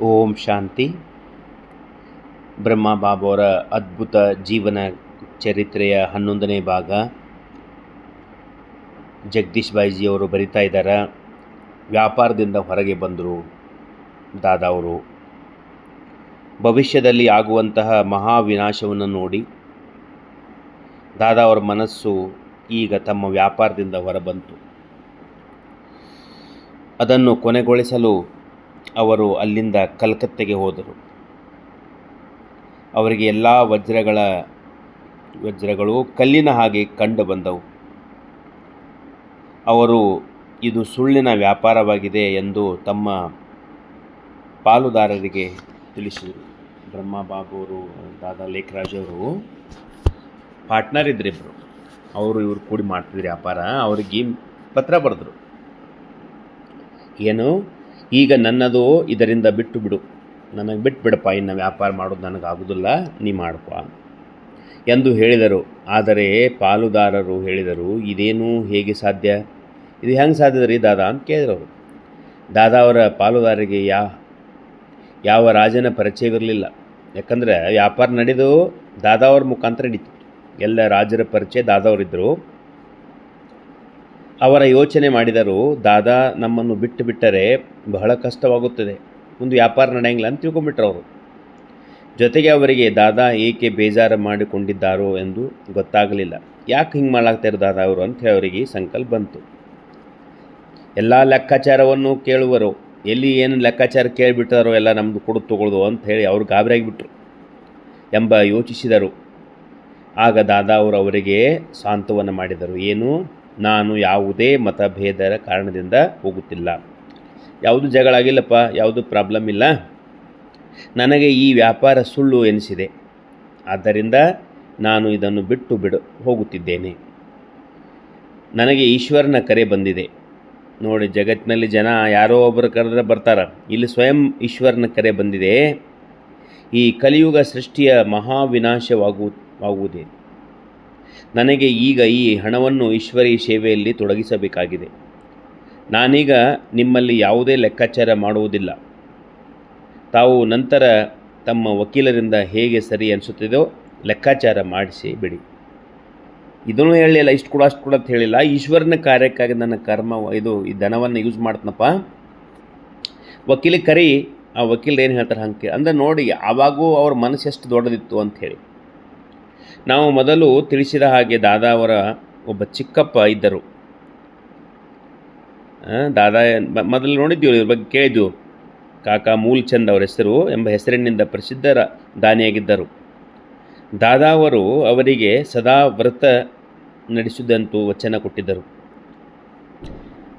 ಓಂ ಶಾಂತಿ. ಬ್ರಹ್ಮ ಬಾಬುವರ ಅದ್ಭುತ ಜೀವನ ಚರಿತ್ರೆಯ ಹನ್ನೊಂದನೇ ಭಾಗ. ಜಗದೀಶ್ ಬಾಯಿಜಿಯವರು ಬರಿತಾ ಇದ್ದಾರೆ? ವ್ಯಾಪಾರದಿಂದ ಹೊರಗೆ ಬಂದರು ದಾದಾ ಅವರು. ಭವಿಷ್ಯದಲ್ಲಿ ಆಗುವಂತಹ ಮಹಾವಿನಾಶವನ್ನು ನೋಡಿ ದಾದಾವರ ಮನಸ್ಸು ಈಗ ತಮ್ಮ ವ್ಯಾಪಾರದಿಂದ ಹೊರಬಂತು. ಅದನ್ನು ಕೊನೆಗೊಳಿಸಲು ಅವರು ಅಲ್ಲಿಂದ ಕಲ್ಕತ್ತೆಗೆ ಹೋದರು. ಅವರಿಗೆ ಎಲ್ಲ ವಜ್ರಗಳ ವಜ್ರಗಳು ಕಲ್ಲಿನ ಹಾಗೆ ಕಂಡು ಬಂದವು. ಅವರು, ಇದು ಸುಳ್ಳಿನ ವ್ಯಾಪಾರವಾಗಿದೆ ಎಂದು ತಮ್ಮ ಪಾಲುದಾರರಿಗೆ ತಿಳಿಸಿದರು. ಬ್ರಹ್ಮ ಬಾಬುವರು ದಾದಾ ಅವರು ಪಾರ್ಟ್ನರ್ ಇಬ್ಬರು ಅವರು ಇವರು ಕೂಡಿ ಮಾಡ್ತಿದ್ರು ವ್ಯಾಪಾರ. ಅವ್ರಿಗೆ ಪತ್ರ ಬರೆದ್ರು. ಏನು ಈಗ ನನ್ನದು ಇದರಿಂದ ಬಿಟ್ಟು ಬಿಡು. ನನಗೆ ಬಿಟ್ಟು ಬಿಡಪ್ಪ, ಇನ್ನು ವ್ಯಾಪಾರ ಮಾಡೋದು ನನಗಾಗೋದಿಲ್ಲ, ನೀ ಮಾಡಪ್ಪ ಎಂದು ಹೇಳಿದರು. ಆದರೆ ಪಾಲುದಾರರು ಹೇಳಿದರು, ಇದೇನು ಹೇಗೆ ಸಾಧ್ಯ? ಇದು ಹೆಂಗೆ ಸಾಧ್ಯ ರೀ ದಾದಾ? ಅಂತ ಕೇಳಿದರು. ದಾದಾವರ ಪಾಲುದಾರರಿಗೆ ಯಾ, ಯಾವ ರಾಜನ ಪರಿಚಯವಿರಲಿಲ್ಲ. ಯಾಕಂದರೆ ವ್ಯಾಪಾರ ನಡೆದು ದಾದಾವ್ರ ಮುಖಾಂತರ ನಡೀತು ಎಲ್ಲ ರಾಜರ ಪರಿಚಯ ದಾದಾ ಅವರಿದ್ದರು. ಅವರ ಯೋಚನೆ ಮಾಡಿದರು ದಾದಾ ನಮ್ಮನ್ನು ಬಿಟ್ಟು ಬಿಟ್ಟರೆ ಬಹಳ ಕಷ್ಟವಾಗುತ್ತದೆ. ಒಂದು ವ್ಯಾಪಾರ ನಡೆಯಂಗಿಲ್ಲ ಅಂತ ತಿಳ್ಕೊಂಬಿಟ್ರು ಅವರು. ಜೊತೆಗೆ ಅವರಿಗೆ ದಾದಾ ಏಕೆ ಬೇಜಾರು ಮಾಡಿಕೊಂಡಿದ್ದಾರೋ ಎಂದು ಗೊತ್ತಾಗಲಿಲ್ಲ. ಯಾಕೆ ಹಿಂಗೆ ಮಾಡಾಕ್ತಾರೆ ದಾದಾ ಅವರು ಅಂತೇಳಿ ಅವರಿಗೆ ಸಂಕಲ್ಪ ಬಂತು. ಎಲ್ಲ ಲೆಕ್ಕಾಚಾರವನ್ನು ಕೇಳುವರು. ಎಲ್ಲಿ ಏನು ಲೆಕ್ಕಾಚಾರ ಕೇಳಿಬಿಟ್ಟಾರೋ ಎಲ್ಲ ನಮ್ಮದು ಕೊಡು ತೊಗೊಳ್ಳೋದು ಅಂತ ಹೇಳಿ ಅವರು ಗಾಬರಿಯಾಗಿಬಿಟ್ರು ಎಂಬ ಯೋಚಿಸಿದರು. ಆಗ ದಾದಾ ಅವರು ಅವರಿಗೆ ಸಾಂತ್ವನ ಮಾಡಿದರು. ಏನು? ನಾನು ಯಾವುದೇ ಮತಭೇದರ ಕಾರಣದಿಂದ ಹೋಗುತ್ತಿಲ್ಲ. ಯಾವುದು ಜಗಳ ಆಗಿಲ್ಲಪ್ಪ, ಯಾವುದು ಪ್ರಾಬ್ಲಮ್ ಇಲ್ಲ. ನನಗೆ ಈ ವ್ಯಾಪಾರ ಸುಳ್ಳು ಎನಿಸಿದೆ. ಆದ್ದರಿಂದ ನಾನು ಇದನ್ನು ಬಿಟ್ಟು ಬಿಡು, ಹೋಗುತ್ತಿದ್ದೇನೆ. ನನಗೆ ಈಶ್ವರನ ಕರೆ ಬಂದಿದೆ. ನೋಡಿ, ಜಗತ್ತಿನಲ್ಲಿ ಜನ ಯಾರೋ ಒಬ್ಬರು ಕರೆದ್ರೆ ಬರ್ತಾರೆ. ಇಲ್ಲಿ ಸ್ವಯಂ ಈಶ್ವರನ ಕರೆ ಬಂದಿದೆ. ಈ ಕಲಿಯುಗ ಸೃಷ್ಟಿಯ ಮಹಾವಿನಾಶವಾಗು ಆಗುವುದೇ ನನಗೆ ಈಗ ಈ ಹಣವನ್ನು ಈಶ್ವರಿ ಸೇವೆಯಲ್ಲಿ ತೊಡಗಿಸಬೇಕಾಗಿದೆ. ನಾನೀಗ ನಿಮ್ಮಲ್ಲಿ ಯಾವುದೇ ಲೆಕ್ಕಾಚಾರ ಮಾಡುವುದಿಲ್ಲ. ತಾವು ನಂತರ ತಮ್ಮ ವಕೀಲರಿಂದ ಹೇಗೆ ಸರಿ ಅನಿಸುತ್ತಿದೋ ಲೆಕ್ಕಾಚಾರ ಮಾಡಿಸಿ ಬಿಡಿ. ಇದನ್ನು ಹೇಳಲಿಲ್ಲ, ಇಷ್ಟು ಕೂಡ, ಅಷ್ಟು ಕೂಡ ಅಂತ ಹೇಳಿಲ್ಲ. ಈಶ್ವರನ ಕಾರ್ಯಕ್ಕಾಗಿ ನನ್ನ ಕರ್ಮ, ಇದು, ಈ ಧನವನ್ನು ಯೂಸ್ ಮಾಡ್ತನಪ್ಪ. ವಕೀಲಿಗೆ ಕರಿ, ಆ ವಕೀಲರು ಏನು ಹೇಳ್ತಾರೆ ಹಂಗೆ ಅಂದರೆ ನೋಡಿ, ಆವಾಗೂ ಅವ್ರ ಮನಸ್ಸು ಎಷ್ಟು ದೊಡ್ಡದಿತ್ತು ಅಂತ ಹೇಳಿ. ನಾವು ಮೊದಲು ತಿಳಿಸಿದ ಹಾಗೆ ದಾದಾ ಅವರ ಒಬ್ಬ ಚಿಕ್ಕಪ್ಪ ಇದ್ದರು. ದಾದಾ ಮೊದಲು ನೋಡಿದ್ದೀವಿ ಇವ್ರ ಬಗ್ಗೆ ಕೇಳಿದ್ವು ಕಾಕಾ ಮೂಲ್ಚಂದ್ ಅವರ ಹೆಸರು ಎಂಬ ಹೆಸರಿನಿಂದ ಪ್ರಸಿದ್ಧರ ದಾನಿಯಾಗಿದ್ದರು. ದಾದಾ ಅವರು ಅವರಿಗೆ ಸದಾ ವ್ರತ ನಡೆಸಿದಂತೂ ವಚನ ಕೊಟ್ಟಿದ್ದರು.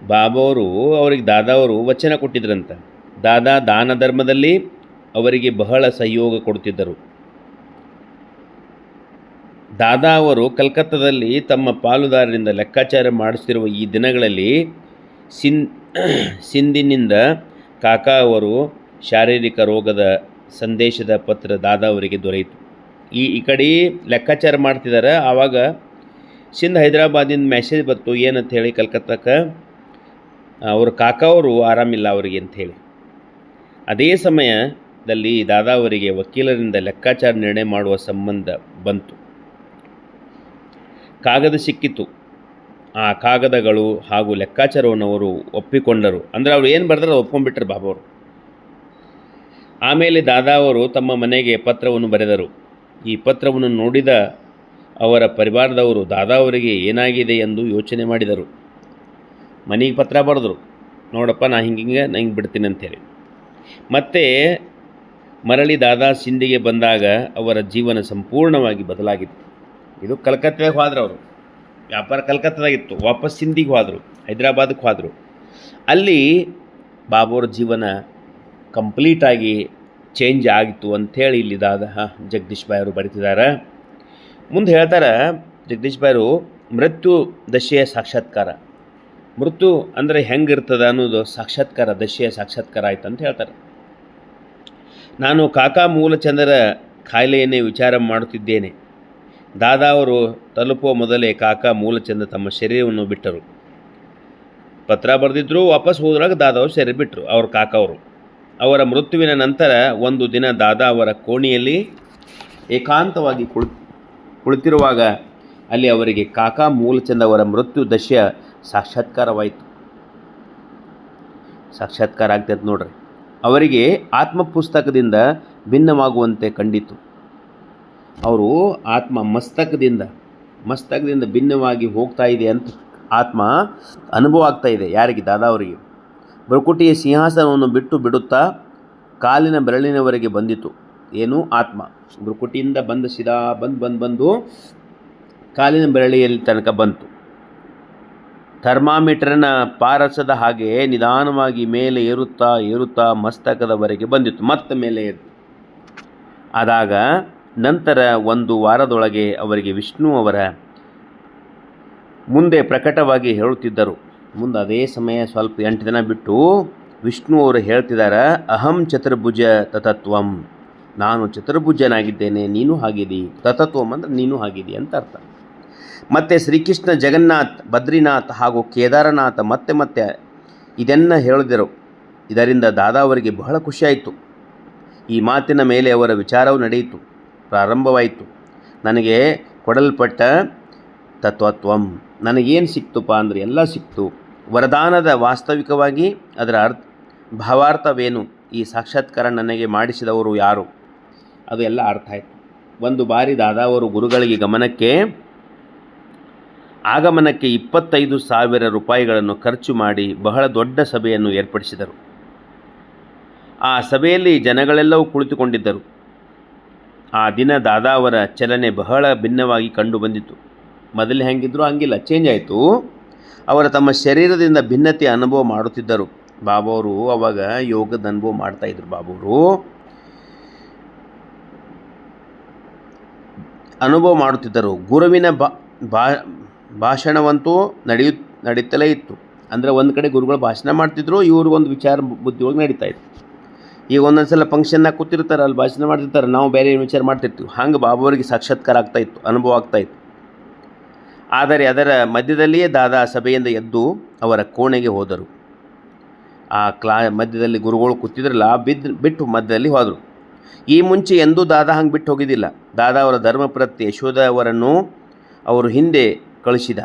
ಬಾಬಾವರು ಅವರಿಗೆ ದಾದಾವರು ವಚನ ಕೊಟ್ಟಿದ್ರಂತೆ. ದಾದಾ ದಾನ ಧರ್ಮದಲ್ಲಿ ಅವರಿಗೆ ಬಹಳ ಸಹಯೋಗ ಕೊಡುತ್ತಿದ್ದರು. ದಾದಾ ಅವರು ಕಲ್ಕತ್ತಾದಲ್ಲಿ ತಮ್ಮ ಪಾಲುದಾರರಿಂದ ಲೆಕ್ಕಾಚಾರ ಮಾಡಿಸ್ತಿರುವ ಈ ದಿನಗಳಲ್ಲಿ ಸಿನ್ ಸಿಂಧಿನಿಂದ ಕಾಕಾ ಅವರು ಶಾರೀರಿಕ ರೋಗದ ಸಂದೇಶದ ಪತ್ರ ದಾದಾ ಅವರಿಗೆ ದೊರೆಯಿತು. ಈ ಈ ಕಡೆ ಲೆಕ್ಕಾಚಾರ ಮಾಡ್ತಿದ್ದಾರೆ. ಆವಾಗ ಸಿಂಧ್ ಹೈದರಾಬಾದಿಂದ ಮೆಸೇಜ್ ಬಂತು, ಏನಂತ ಹೇಳಿ ಕಲ್ಕತ್ತಾಕ್ಕೆ ಅವರು ಕಾಕಾ ಅವರು ಆರಾಮಿಲ್ಲ ಅವರಿಗೆ ಅಂಥೇಳಿ ಅದೇ ಸಮಯದಲ್ಲಿ ದಾದಾ ಅವರಿಗೆ ವಕೀಲರಿಂದ ಲೆಕ್ಕಾಚಾರ ನಿರ್ಣಯ ಮಾಡುವ ಸಂಬಂಧ ಬಂತು. ಕಾಗದ ಸಿಕ್ಕಿತು ಆ ಕಾಗದಗಳು ಹಾಗೂ ಲೆಕ್ಕಾಚಾರವನ್ನು ಅವರು ಒಪ್ಪಿಕೊಂಡರು. ಅಂದರೆ ಅವರು ಏನು ಬರೆದ್ರೆ ಒಪ್ಕೊಂಡ್ಬಿಟ್ರು ಬಾಬಾವರು. ಆಮೇಲೆ ದಾದಾ ಅವರು ತಮ್ಮ ಮನೆಗೆ ಪತ್ರವನ್ನು ಬರೆದರು. ಈ ಪತ್ರವನ್ನು ನೋಡಿದ ಅವರ ಪರಿವಾರದವರು, ದಾದಾ ಅವರಿಗೆ ಏನಾಗಿದೆ ಎಂದು ಯೋಚನೆ ಮಾಡಿದರು. ಮನೆಗೆ ಪತ್ರ ಬರೆದ್ರು. ನೋಡಪ್ಪ, ನಾ ಹಿಂಗೆ ಹಿಂಗೆ ಹಿಂಗೆ ಬಿಡ್ತೀನಿ ಅಂತೇಳಿ ಮತ್ತು ಮರಳಿ ದಾದಾ ಸಿಂಧಿಗೆ ಬಂದಾಗ ಅವರ ಜೀವನ ಸಂಪೂರ್ಣವಾಗಿ ಬದಲಾಗಿತ್ತು. ಇದು ಕಲ್ಕತ್ತಾಗೆ ಹೋದ್ರು ಅವರು. ವ್ಯಾಪಾರ ಕಲ್ಕತ್ತಾದಾಗಿತ್ತು, ವಾಪಸ್ ಸಿಂಧಿಗೆ ಹೋದರು ಹೈದರಾಬಾದಕ್ಕೆ ಹೋದರು. ಅಲ್ಲಿ ಬಾಬೋರ ಜೀವನ ಕಂಪ್ಲೀಟಾಗಿ ಚೇಂಜ್ ಆಗಿತ್ತು ಅಂಥೇಳಿ ಇಲ್ಲಿದ್ದಾದ ಜಗದೀಶ್ ಅವರು ಬರೀತಿದ್ದಾರೆ ಮುಂದೆ ಹೇಳ್ತಾರೆ, ಜಗದೀಶ್ ಬಾಯರು, ಮೃತ್ಯು ದಶೆಯ ಸಾಕ್ಷಾತ್ಕಾರ. ಮೃತ್ಯು ಅಂದರೆ ಹೆಂಗಿರ್ತದ ಅನ್ನೋದು ಸಾಕ್ಷಾತ್ಕಾರ, ದಶೆಯ ಸಾಕ್ಷಾತ್ಕಾರ ಆಯ್ತು ಅಂತ ಹೇಳ್ತಾರೆ. ನಾನು ಕಾಕಾ ಮೂಲಚಂದರ ಕಾಯಿಲೆಯನ್ನೇ ವಿಚಾರ ಮಾಡುತ್ತಿದ್ದೇನೆ. ದಾದಾ ಅವರು ತಲುಪುವ ಮೊದಲೇ ಕಾಕಾ ಮೂಲಚಂದ ತಮ್ಮ ಶರೀರವನ್ನು ಬಿಟ್ಟರು. ಪತ್ರ ಬರೆದಿದ್ದರೂ ವಾಪಸ್ ಹೋದ್ರಾಗ ದಾದಾವರು ಶರೀರ ಬಿಟ್ಟರು ಅವ್ರ ಕಾಕ ಅವರು. ಮೃತ್ಯುವಿನ ನಂತರ ಒಂದು ದಿನ ದಾದಾ ಅವರ ಕೋಣೆಯಲ್ಲಿ ಏಕಾಂತವಾಗಿ ಕುಳಿ, ಕುಳಿತಿರುವಾಗ ಅಲ್ಲಿ ಅವರಿಗೆ ಕಾಕಾ ಮೂಲಚಂದ ಅವರ ಮೃತ್ಯು ದಶ್ಯ ಸಾಕ್ಷಾತ್ಕಾರವಾಯಿತು. ಸಾಕ್ಷಾತ್ಕಾರ ಆಗ್ತೈತೆ ನೋಡ್ರಿ. ಅವರಿಗೆ ಆತ್ಮ ಪುಸ್ತಕದಿಂದ ಭಿನ್ನವಾಗುವಂತೆ ಕಂಡಿತು. ಅವರು ಆತ್ಮ ಮಸ್ತಕದಿಂದ ಮಸ್ತಕದಿಂದ ಭಿನ್ನವಾಗಿ ಹೋಗ್ತಾ ಇದೆ ಅಂತ ಆತ್ಮ ಅನುಭವ ಆಗ್ತಾ ಇದೆ. ಯಾರಿಗೆ? ದಾದಾ ಅವರಿಗೆ. ಬ್ರಕುಟಿಯ ಸಿಂಹಾಸನವನ್ನು ಬಿಟ್ಟು ಬಿಡುತ್ತಾ ಕಾಲಿನ ಬೆರಳಿನವರೆಗೆ ಬಂದಿತು. ಏನು? ಆತ್ಮ. ಬ್ರಕುಟಿಯಿಂದ ಬಂದ ಸಿದಾ ಬಂದು ಬಂದು ಬಂದು ಕಾಲಿನ ಬೆರಳಿಯಲ್ಲಿ ತನಕ ಬಂತು. ಥರ್ಮಾಮೀಟರ್ನ ಪಾರಸದ ಹಾಗೆ ನಿಧಾನವಾಗಿ ಮೇಲೆ ಏರುತ್ತಾ ಏರುತ್ತಾ ಮಸ್ತಕದವರೆಗೆ ಬಂದಿತ್ತು ಮತ್ತೆ ಮೇಲೆ ಏರಿತು. ಆದಾಗ ನಂತರ ಒಂದು ವಾರದೊಳಗೆ ಅವರಿಗೆ ವಿಷ್ಣು ಅವರ ಮುಂದೆ ಪ್ರಕಟವಾಗಿ ಹೇಳುತ್ತಿದ್ದರು. ಮುಂದೆ ಅದೇ ಸಮಯ ಸ್ವಲ್ಪ ಎಂಟು ದಿನ ಬಿಟ್ಟು ವಿಷ್ಣು ಅವರು ಹೇಳ್ತಿದ್ದಾರೆ ಅಹಂ ಚತುರ್ಭುಜ ತತತ್ವಂ. ನಾನು ಚತುರ್ಭುಜನಾಗಿದ್ದೇನೆ, ನೀನು ಹಾಗಿದಿ. ತತತ್ವಂ ಅಂದರೆ ನೀನು ಹಾಗಿದಿ ಅಂತ ಅರ್ಥ. ಮತ್ತು ಶ್ರೀಕೃಷ್ಣ ಜಗನ್ನಾಥ್, ಬದ್ರಿನಾಥ್ ಹಾಗೂ ಕೇದಾರನಾಥ ಮತ್ತೆ ಮತ್ತೆ ಇದನ್ನು ಹೇಳಿದರು. ಇದರಿಂದ ದಾದಾ ಅವರಿಗೆ ಬಹಳ ಖುಷಿಯಾಯಿತು. ಈ ಮಾತಿನ ಮೇಲೆ ಅವರ ವಿಚಾರವು ನಡೆಯಿತು. ಪ್ರಾರಂಭವಾಯಿತು. ನನಗೆ ಕೊಡಲ್ಪಟ್ಟ ತತ್ವತ್ವಂ. ನನಗೇನು ಸಿಕ್ತುಪ್ಪ ಅಂದರೆ ಎಲ್ಲ ಸಿಕ್ತು. ವರದಾನದ ವಾಸ್ತವಿಕವಾಗಿ ಅದರ ಅರ್ಥ, ಭಾವಾರ್ಥವೇನು? ಈ ಸಾಕ್ಷಾತ್ಕಾರ ನನಗೆ ಮಾಡಿಸಿದವರು ಯಾರು? ಅದು ಎಲ್ಲ ಅರ್ಥ ಆಯಿತು. ಒಂದು ಬಾರಿ ದಾದಾವರು ಗುರುಗಳಿಗೆ ಗಮನಕ್ಕೆ, ಆಗಮನಕ್ಕೆ ಇಪ್ಪತ್ತೈದು ಸಾವಿರ ರೂಪಾಯಿಗಳನ್ನು ಖರ್ಚು ಮಾಡಿ ಬಹಳ ದೊಡ್ಡ ಸಭೆಯನ್ನು ಏರ್ಪಡಿಸಿದರು. ಆ ಸಭೆಯಲ್ಲಿ ಜನಗಳೆಲ್ಲವೂ ಕುಳಿತುಕೊಂಡಿದ್ದರು. ಆ ದಿನ ದಾದಾವರ ಚಲನೆ ಬಹಳ ಭಿನ್ನವಾಗಿ ಕಂಡುಬಂದಿತು ಮೊದಲು ಹೆಂಗಿದ್ರು ಹಂಗಿಲ್ಲ ಚೇಂಜ್ ಆಯಿತು. ಅವರ ತಮ್ಮ ಶರೀರದಿಂದ ಭಿನ್ನತೆ ಅನುಭವ ಮಾಡುತ್ತಿದ್ದರು. ಬಾಬವರು ಅವಾಗ ಯೋಗದ ಅನುಭವ ಮಾಡ್ತಾಯಿದ್ರು ಬಾಬವರು ಅನುಭವ ಮಾಡುತ್ತಿದ್ದರು. ಗುರುವಿನ ಬಾ ಭಾಷಣವಂತೂ ನಡೆಯು, ನಡೀತಲೇ ಇತ್ತು. ಅಂದರೆ ಒಂದು ಕಡೆ ಗುರುಗಳು ಭಾಷಣ ಮಾಡ್ತಿದ್ರು ಇವರು ಒಂದು ವಿಚಾರ ಬುದ್ಧಿ ಒಳಗೆ ನಡೀತಾ ಇತ್ತು. ಈಗ ಒಂದೊಂದು ಸಲ ಫಂಕ್ಷನ್ನಾಗ ಕೂತಿರ್ತಾರೆ, ಅಲ್ಲಿ ಭಾಷಣ ಮಾಡ್ತಿರ್ತಾರೆ, ನಾವು ಬೇರೆ ವಿಚಾರ ಮಾಡ್ತಿರ್ತೀವಿ. ಹಂಗೆ ಬಾಬುವರಿಗೆ ಸಾಕ್ಷಾತ್ಕಾರ ಆಗ್ತಾ ಇತ್ತು, ಅನುಭವ ಆಗ್ತಾ ಇತ್ತು. ಆದರೆ ಅದರ ಮಧ್ಯದಲ್ಲಿಯೇ ದಾದಾ ಸಭೆಯಿಂದ ಎದ್ದು ಅವರ ಕೋಣೆಗೆ ಹೋದರು. ಆ ಕ್ಲಾ, ಮಧ್ಯದಲ್ಲಿ ಗುರುಗಳು ಕೂತಿದ್ರಲ್ಲ ಬಿದ್ದು ಬಿಟ್ಟು ಮಧ್ಯದಲ್ಲಿ ಹೋದರು. ಈ ಮುಂಚೆ ಎಂದೂ ದಾದಾ ಹಂಗೆ ಬಿಟ್ಟು ಹೋಗಿದ್ದಿಲ್ಲ. ದಾದಾ ಅವರ ಧರ್ಮಪ್ರತಿ ಯಶೋಧ ಅವರನ್ನು ಅವರು ಹಿಂದೆ ಕಳಿಸಿದ.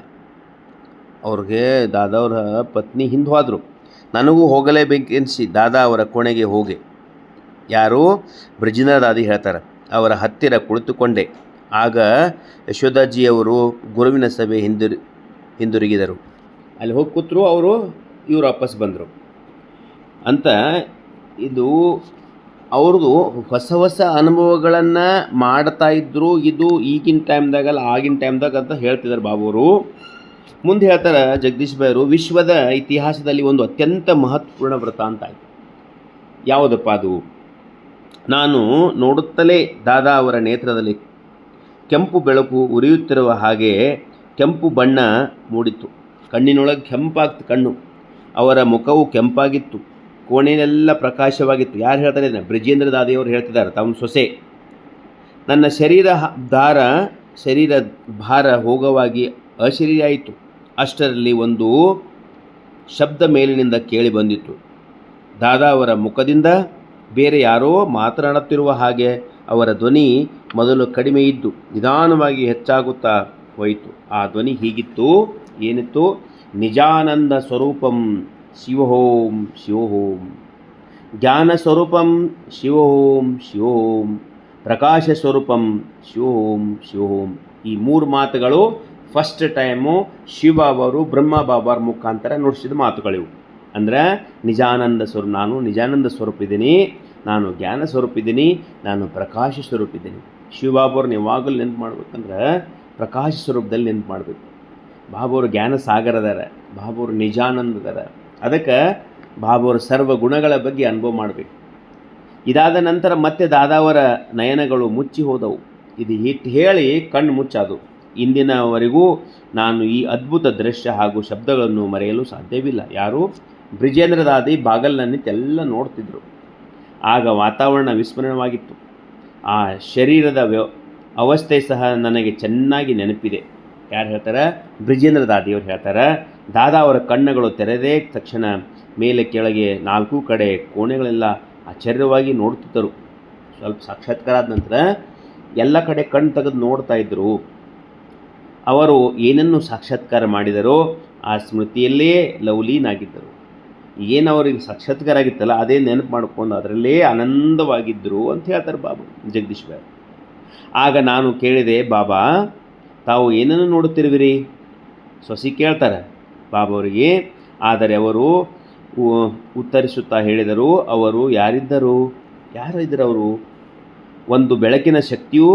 ಅವ್ರಿಗೆ ದಾದಾ ಅವರ ಪತ್ನಿ ಹಿಂದೆ ಹೋದರು. ನನಗೂ ಹೋಗಲೇಬೇಕೆನಿಸಿ ದಾದಾ ಅವರ ಕೋಣೆಗೆ ಹೋಗೆ. ಯಾರು? ಬ್ರಜಿನದಾದಿ ಹೇಳ್ತಾರೆ. ಅವರ ಹತ್ತಿರ ಕುಳಿತುಕೊಂಡೆ. ಆಗ ಯಶೋಧಾಜಿಯವರು ಗುರುವಿನ ಸಭೆ ಹಿಂದಿರು, ಹಿಂದಿರುಗಿದರು. ಅಲ್ಲಿ ಹೋಗಿ ಕೂತರು, ಅವರು ಇವರು ವಾಪಸ್ ಬಂದರು. ಅಂತ ಇದು ಅವ್ರದ್ದು ಹೊಸ ಹೊಸ ಅನುಭವಗಳನ್ನು ಮಾಡ್ತಾ ಇದ್ದರು ಇದು ಈಗಿನ ಟೈಮ್ದಾಗಲ್ಲ ಆಗಿನ ಟೈಮ್ದಾಗ ಅಂತ ಹೇಳ್ತಿದ್ದಾರೆ ಬಾಬುವರು. ಮುಂದೆ ಹೇಳ್ತಾರೆ ಜಗದೀಶ್ ಭಾಯರು ವಿಶ್ವದ ಇತಿಹಾಸದಲ್ಲಿ ಒಂದು ಅತ್ಯಂತ ಮಹತ್ವಪೂರ್ಣ ವ್ರತ ಅಂತ ಆಯಿತು. ಯಾವುದಪ್ಪ ಅದು? ನಾನು ನೋಡುತ್ತಲೇ ದಾದಾ ಅವರ ನೇತ್ರದಲ್ಲಿ ಕೆಂಪು ಬೆಳಕು ಉರಿಯುತ್ತಿರುವ ಹಾಗೆ ಕೆಂಪು ಬಣ್ಣ ಮೂಡಿತು ಕಣ್ಣಿನೊಳಗೆ ಕೆಂಪಾಗ್ತು ಕಣ್ಣು, ಅವರ ಮುಖವು ಕೆಂಪಾಗಿತ್ತು ಕೋಣೆಯೆಲ್ಲ ಪ್ರಕಾಶವಾಗಿತ್ತು. ಯಾರು ಹೇಳ್ತಾರೆ ಬ್ರಿಜೇಂದ್ರ ದಾದಿಯವರು ಹೇಳ್ತಿದ್ದಾರೆ, ತಮ್ಮ ಸೊಸೆ. ನನ್ನ ಶರೀರ ದಾರ, ಶರೀರ ಭಾರ ಹೋಗವಾಗಿ ಆಯಿತು. ಅಷ್ಟರಲ್ಲಿ ಒಂದು ಶಬ್ದ ಮೇಲಿನಿಂದ ಕೇಳಿ ಬಂದಿತ್ತು. ದಾದಾ ಅವರ ಮುಖದಿಂದ ಬೇರೆ ಯಾರೋ ಮಾತನಾಡುತ್ತಿರುವ ಹಾಗೆ ಅವರ ಧ್ವನಿ ಮೊದಲು ಕಡಿಮೆ ಇದ್ದು ನಿಧಾನವಾಗಿ ಹೆಚ್ಚಾಗುತ್ತಾ ಹೋಯಿತು. ಆ ಧ್ವನಿ ಹೀಗಿತ್ತು, ಏನಿತ್ತು? ನಿಜಾನಂದ ಸ್ವರೂಪಂ ಶಿವೋಂ ಶಿವೋಂ. ಜ್ಞಾನ ಸ್ವರೂಪಂ ಶಿವೋಂ ಶಿವೋಂ. ಪ್ರಕಾಶ ಸ್ವರೂಪಂ ಶಿವೋಂ ಶಿವೋಂ. ಈ ಮೂರು ಮಾತುಗಳು ಫಸ್ಟ್ ಟೈಮು ಅವರು ಬ್ರಹ್ಮ ಬಾಬಾರ್ ಮುಖಾಂತರ ನುಡಿಸಿದ ಮಾತುಗಳಿವು. ಅಂದರೆ ನಿಜಾನಂದ ಸ್ವರೂಪ, ನಾನು ನಿಜಾನಂದ ಸ್ವರೂಪ ಇದ್ದೀನಿ, ನಾನು ಜ್ಞಾನ ಸ್ವರೂಪ ಇದ್ದೀನಿ, ನಾನು ಪ್ರಕಾಶ ಸ್ವರೂಪ ಇದ್ದೀನಿ. ಶಿವಬಾಬುರು ಯಾವಾಗಲೂ ನೆನ್ಪು ಮಾಡ್ಬೇಕಂದ್ರೆ ಪ್ರಕಾಶ ಸ್ವರೂಪದಲ್ಲಿ ನೆನ್ಪು ಮಾಡಬೇಕು. ಬಾಬುರು ಜ್ಞಾನ ಸಾಗರದಾರ ಬಾಬುರು ನಿಜಾನಂದದಾರ. ಅದಕ್ಕೆ ಬಾಬುರ ಸರ್ವ ಗುಣಗಳ ಬಗ್ಗೆ ಅನುಭವ ಮಾಡಬೇಕು. ಇದಾದ ನಂತರ ಮತ್ತೆ ದಾದಾವರ ನಯನಗಳು ಮುಚ್ಚಿ ಹೋದವು. ಇದು ಹಿಟ್ಟು ಹೇಳಿ ಕಣ್ಣು ಮುಚ್ಚಾದು. ಇಂದಿನವರೆಗೂ ನಾನು ಈ ಅದ್ಭುತ ದೃಶ್ಯ ಹಾಗೂ ಶಬ್ದಗಳನ್ನು ಮರೆಯಲು ಸಾಧ್ಯವಿಲ್ಲ. ಯಾರು? ಬ್ರಿಜೇಂದ್ರದಾದಿ ಬಾಗಲ್ನನ್ನಿತ್ತೆಲ್ಲ ನೋಡ್ತಿದ್ರು. ಆಗ ವಾತಾವರಣ ವಿಸ್ಮರಣವಾಗಿತ್ತು. ಆ ಶರೀರದ ವ್ಯ, ಅವಸ್ಥೆ ಸಹ ನನಗೆ ಚೆನ್ನಾಗಿ ನೆನಪಿದೆ. ಯಾರು ಹೇಳ್ತಾರೆ? ಬ್ರಿಜೇಂದ್ರ ದಾದಿಯವರು ಹೇಳ್ತಾರೆ, ದಾದಾ ಅವರ ಕಣ್ಣುಗಳು ತೆರೆದೇ ತಕ್ಷಣ ಮೇಲೆ ಕೆಳಗೆ ನಾಲ್ಕು ಕಡೆ ಕೋಣೆಗಳೆಲ್ಲ ಆಶ್ಚರ್ಯವಾಗಿ ನೋಡ್ತಿದ್ದರು. ಸ್ವಲ್ಪ ಸಾಕ್ಷಾತ್ಕಾರ ಆದ ನಂತರ ಎಲ್ಲ ಕಡೆ ಕಣ್ಣು ತೆಗೆದು ನೋಡ್ತಾ ಇದ್ದರು ಅವರು ಏನನ್ನು ಸಾಕ್ಷಾತ್ಕಾರ ಮಾಡಿದರೋ ಆ ಸ್ಮೃತಿಯಲ್ಲೇ ಲವಲೀನಾಗಿದ್ದರು. ಏನು ಅವರಿಗೆ ಸಾಕ್ಷಾತ್ಕಾರ ಆಗಿತ್ತಲ್ಲ, ಅದೇ ನೆನಪು ಮಾಡಿಕೊಂಡು ಅದರಲ್ಲೇ ಆನಂದವಾಗಿದ್ದರು ಅಂತ ಹೇಳ್ತಾರೆ ಬಾಬು ಜಗದೀಶ್ ಬಾಬು ಆಗ ನಾನು ಕೇಳಿದೆ, ಬಾಬಾ, ತಾವು ಏನನ್ನು ನೋಡುತ್ತಿರುವಿರಿ? ಸೊಸಿ ಕೇಳ್ತಾರೆ, ಬಾಬಾ ಅವರಿಗೆ, ಆದರೆ ಅವರು ಉತ್ತರಿಸುತ್ತಾ ಹೇಳಿದರು, ಅವರು ಯಾರಿದ್ದರು? ಯಾರಿದ್ದರು ಅವರು? ಒಂದು ಬೆಳಕಿನ ಶಕ್ತಿಯು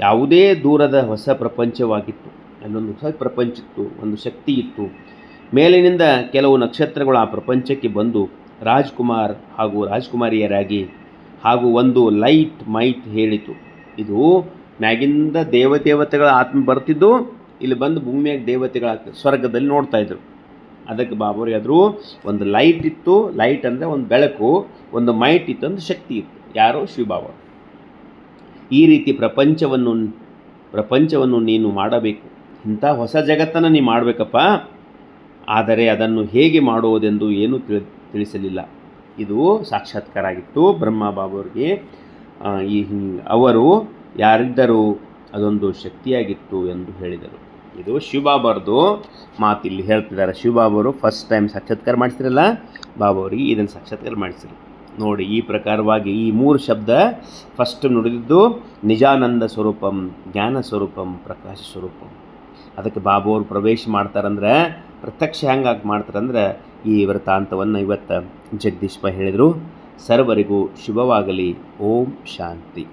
ಯಾವುದೇ ದೂರದ ಹೊಸ ಪ್ರಪಂಚವಾಗಿತ್ತು. ಅಲ್ಲೊಂದು ಹೊಸ ಪ್ರಪಂಚ ಇತ್ತು, ಒಂದು ಶಕ್ತಿ ಇತ್ತು. ಮೇಲಿನಿಂದ ಕೆಲವು ನಕ್ಷತ್ರಗಳು ಆ ಪ್ರಪಂಚಕ್ಕೆ ಬಂದು ರಾಜ್ಕುಮಾರ್ ಹಾಗೂ ರಾಜ್ಕುಮಾರಿಯರಾಗಿ ಹಾಗೂ ಒಂದು ಲೈಟ್ ಮೈಟ್ ಹೇಳಿತು. ಇದು ಮ್ಯಾಗಿಂದ ದೇವದೇವತೆಗಳ ಆತ್ಮ ಬರ್ತಿದ್ದು, ಇಲ್ಲಿ ಬಂದು ಭೂಮಿಯಾಗ ದೇವತೆಗಳ ಸ್ವರ್ಗದಲ್ಲಿ ನೋಡ್ತಾ ಇದ್ರು. ಅದಕ್ಕೆ ಬಾಬರಿ ಆದರೂ ಒಂದು ಲೈಟ್ ಇತ್ತು, ಲೈಟ್ ಅಂದರೆ ಒಂದು ಬೆಳಕು, ಒಂದು ಮೈಟ್ ಇತ್ತು, ಒಂದು ಶಕ್ತಿ ಇತ್ತು. ಯಾರು? ಶಿವಬಾಬಾ. ಈ ರೀತಿ ಪ್ರಪಂಚವನ್ನು ಪ್ರಪಂಚವನ್ನು ನೀನು ಮಾಡಬೇಕು. ಇಂಥ ಹೊಸ ಜಗತ್ತನ್ನು ನೀ ಮಾಡಬೇಕಪ್ಪ. ಆದರೆ ಅದನ್ನು ಹೇಗೆ ಮಾಡುವುದೆಂದು ಏನೂ ತಿಳಿ, ತಿಳಿಸಲಿಲ್ಲ. ಇದು ಸಾಕ್ಷಾತ್ಕಾರ ಆಗಿತ್ತು ಬ್ರಹ್ಮ ಬಾಬುವರಿಗೆ ಈ ಅವರು ಯಾರಿದ್ದರು ಅದೊಂದು ಶಕ್ತಿಯಾಗಿತ್ತು ಎಂದು ಹೇಳಿದರು. ಇದು ಶಿವಬಾಬರ್ದು ಮಾತು ಇಲ್ಲಿ ಹೇಳ್ತಿದ್ದಾರೆ. ಶಿವಬಾಬರು ಫಸ್ಟ್ ಟೈಮ್ ಸಾಕ್ಷಾತ್ಕಾರ ಮಾಡಿಸಿರಲ್ಲ ಬಾಬಾವರಿಗೆ ಇದನ್ನು ಸಾಕ್ಷಾತ್ಕಾರ ಮಾಡಿಸಿರು. ನೋಡಿ, ಈ ಪ್ರಕಾರವಾಗಿ ಈ ಮೂರು ಶಬ್ದ ಫಸ್ಟ್ ನುಡಿದಿದ್ದು ನಿಜಾನಂದ ಸ್ವರೂಪಂ, ಜ್ಞಾನ ಸ್ವರೂಪಂ, ಪ್ರಕಾಶ ಸ್ವರೂಪಂ. ಅದಕ್ಕೆ ಬಾಬು ಅವರು ಪ್ರವೇಶ ಮಾಡ್ತಾರಂದ್ರೆ, ಪ್ರತ್ಯಕ್ಷ ಹೆಂಗಾಗಿ ಮಾಡ್ತಾರಂದ್ರೆ, ಈ ವೃತ್ತಾಂತವನ್ನು ಇವತ್ತು ಜಗದೀಶ್ ಹೇಳಿದರು. ಸರ್ವರಿಗೂ ಶುಭವಾಗಲಿ. ಓಂ ಶಾಂತಿ.